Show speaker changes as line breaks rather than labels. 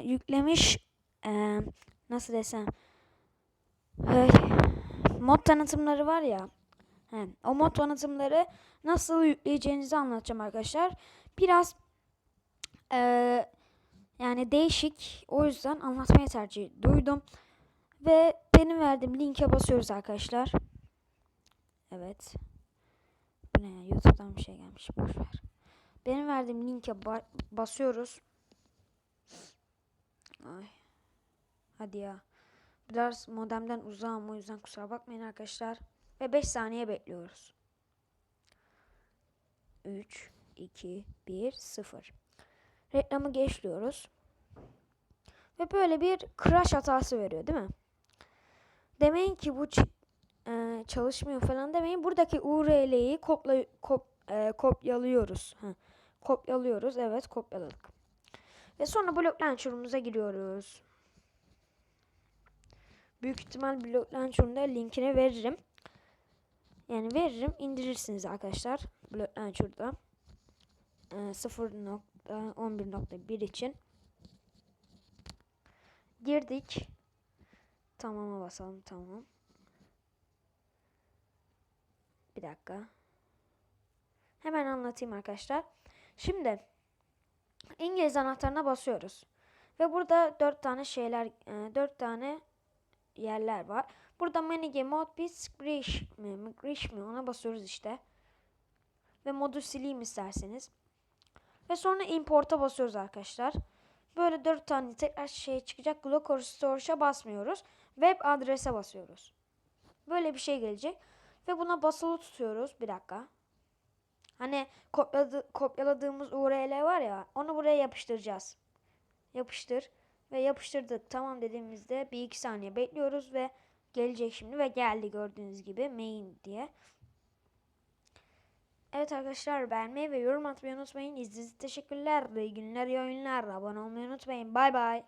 yüklemiş e, nasıl desem öyle, mod tanıtımları var ya. He, o mod tanıtımları nasıl yükleyeceğinizi anlatacağım arkadaşlar. Biraz eee, yani değişik. O yüzden anlatmaya tercih duydum. Ve benim verdiğim linke basıyoruz arkadaşlar. Evet. Bu ne? YouTube'dan bir şey gelmiş. Boş ver. Benim verdiğim linke ba- basıyoruz. Ay. Hadi ya. Biraz modemden uzağım o yüzden kusura bakmayın arkadaşlar. Ve 5 saniye bekliyoruz. 3, 2, 1, 0. Reklamı geçliyoruz. Ve böyle bir crash hatası veriyor değil mi? Demeyin ki bu e, çalışmıyor falan demeyin. Buradaki URL'yi kopla, kop, e, kopyalıyoruz. Ha, kopyalıyoruz. Evet kopyaladık. Ve sonra blok launcher'ımıza giriyoruz. Büyük ihtimal blok launcher'ın da linkini veririm. Yani veririm indirirsiniz arkadaşlar. Blok launcher'da. E, 0.11.1 için. Girdik. Tamam'a basalım. Tamam. Bir dakika. Hemen anlatayım arkadaşlar. Şimdi İngiliz anahtarına basıyoruz. Ve burada dört tane şeyler, e, dört tane yerler var. Burada Manage Mod bir Scrish mi, Grish mi ona basıyoruz işte. Ve modu sileyim isterseniz. Ve sonra Import'a basıyoruz arkadaşlar. Böyle dört tane tekrar şey çıkacak. Global Storage'a basmıyoruz. Web adrese basıyoruz. Böyle bir şey gelecek. Ve buna basılı tutuyoruz. Bir dakika. Hani kopyaladı, kopyaladığımız URL var ya onu buraya yapıştıracağız. Yapıştır ve yapıştırdık. Tamam dediğimizde bir iki saniye bekliyoruz ve gelecek şimdi ve geldi gördüğünüz gibi main diye. Evet arkadaşlar beğenmeyi ve yorum atmayı unutmayın. İzlediğiniz teşekkürler. İyi günler, iyi oyunlar. Abone olmayı unutmayın. Bay bay.